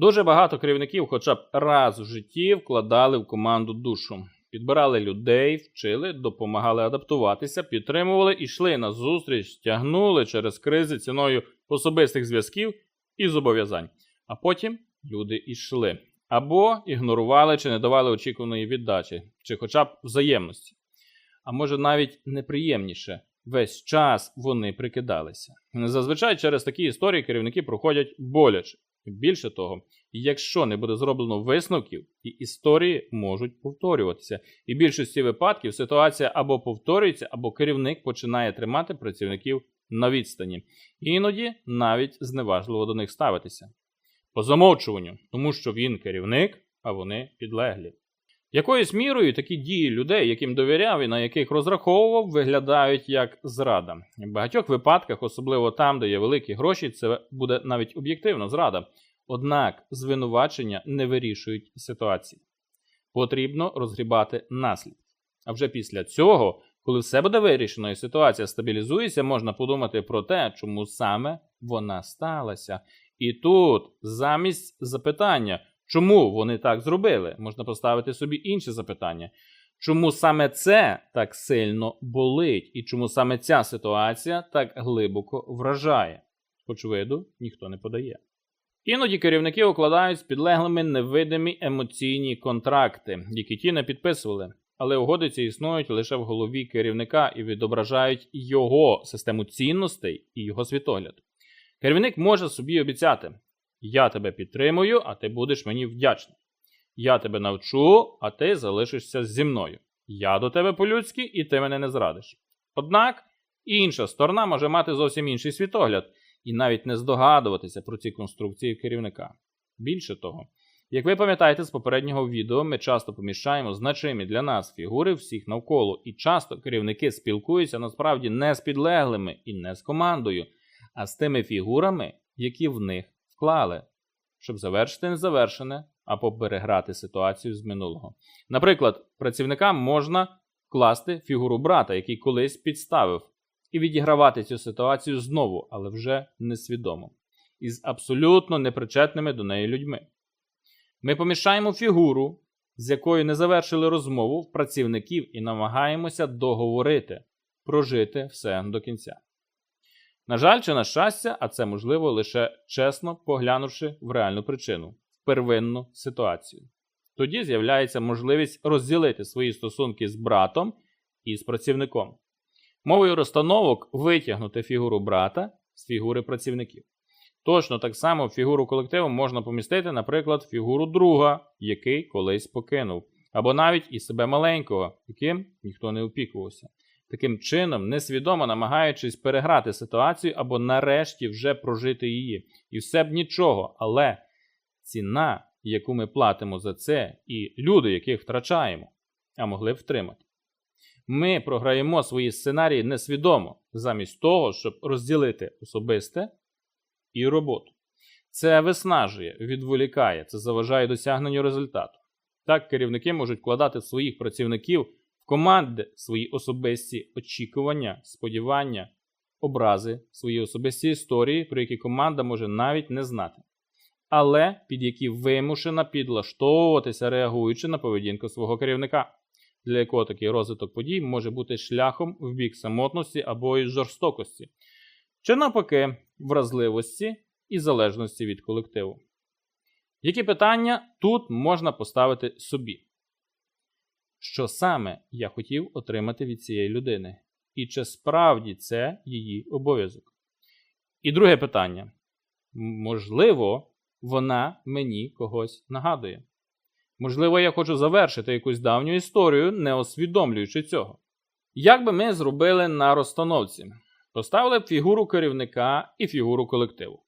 Дуже багато керівників, хоча б раз в житті, вкладали в команду душу. Підбирали людей, вчили, допомагали адаптуватися, підтримували, йшли на зустріч, тягнули через кризи ціною особистих зв'язків і зобов'язань. А потім люди йшли або ігнорували чи не давали очікуваної віддачі, чи хоча б взаємності. А може навіть неприємніше, весь час вони прикидалися. Зазвичай через такі історії керівники проходять боляче. Більше того, якщо не буде зроблено висновків, і історії можуть повторюватися. І в більшості випадків ситуація або повторюється, або керівник починає тримати працівників на відстані. Іноді навіть зневажливо до них ставитися. По замовчуванню, тому що він керівник, а вони підлеглі. Якоюсь мірою такі дії людей, яким довіряв і на яких розраховував, виглядають як зрада. В багатьох випадках, особливо там, де є великі гроші, це буде навіть об'єктивно зрада. Однак звинувачення не вирішують ситуації. Потрібно розгрібати наслідки. А вже після цього, коли все буде вирішено і ситуація стабілізується, можна подумати про те, чому саме вона сталася. І тут, замість запитання, чому вони так зробили, можна поставити собі інше запитання. Чому саме це так сильно болить, і чому саме ця ситуація так глибоко вражає? Очевидно, ніхто не подає. Іноді керівники укладають з підлеглими невидимі емоційні контракти, які ті не підписували, але угоди ці існують лише в голові керівника і відображають його систему цінностей і його світогляд. Керівник може собі обіцяти: я тебе підтримую, а ти будеш мені вдячний. Я тебе навчу, а ти залишишся зі мною. Я до тебе по-людськи, і ти мене не зрадиш. Однак інша сторона може мати зовсім інший світогляд і навіть не здогадуватися про ці конструкції керівника. Більше того, як ви пам'ятаєте з попереднього відео, ми часто поміщаємо значимі для нас фігури всіх навколо, і часто керівники спілкуються насправді не з підлеглими і не з командою, а з тими фігурами, які в них вклали, щоб завершити незавершене або переграти ситуацію з минулого. Наприклад, працівникам можна вкласти фігуру брата, який колись підставив, і відігравати цю ситуацію знову, але вже несвідомо, із абсолютно непричетними до неї людьми. Ми поміщаємо фігуру, з якою не завершили розмову в працівників і намагаємося договорити, прожити все до кінця. На жаль, чи на щастя, а це можливо лише чесно поглянувши в реальну причину, в первинну ситуацію. Тоді з'являється можливість розділити свої стосунки з братом і з працівником. Мовою розстановок витягнути фігуру брата з фігури працівників. Точно так само фігуру колективу можна помістити, наприклад, фігуру друга, який колись покинув, або навіть і себе маленького, яким ніхто не опікувався. Таким чином, несвідомо намагаючись переграти ситуацію або нарешті вже прожити її. І все б нічого, але ціна, яку ми платимо за це, і люди, яких втрачаємо, а могли б втримати. Ми програємо свої сценарії несвідомо, замість того, щоб розділити особисте і роботу. Це виснажує, відволікає, це заважає досягненню результату. Так керівники можуть вкладати своїх працівників команди свої особисті очікування, сподівання, образи, свої особисті історії, про які команда може навіть не знати, але під які вимушена підлаштовуватися, реагуючи на поведінку свого керівника, для якого такий розвиток подій може бути шляхом в бік самотності або й жорстокості, чи навпаки, вразливості і залежності від колективу. Які питання тут можна поставити собі? Що саме я хотів отримати від цієї людини? І чи справді це її обов'язок? І друге питання: можливо, вона мені когось нагадує. Можливо, я хочу завершити якусь давню історію, не усвідомлюючи цього. Як би ми зробили на розстановці? Поставили б фігуру керівника і фігуру колективу.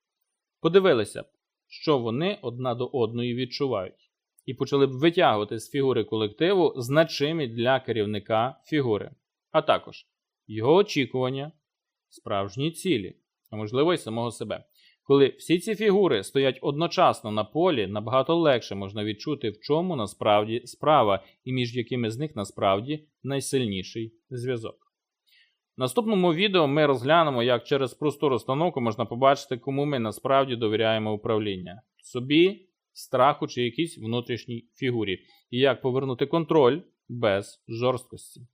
Подивилися б, що вони одна до одної відчувають, і почали б витягувати з фігури колективу значимі для керівника фігури, а також його очікування, справжні цілі, а можливо й самого себе. Коли всі ці фігури стоять одночасно на полі, набагато легше можна відчути, в чому насправді справа і між якими з них насправді найсильніший зв'язок. В наступному відео ми розглянемо, як через просту розстановку можна побачити, кому ми насправді довіряємо управління собі страху чи якійсь внутрішній фігурі. І як повернути контроль без жорсткості.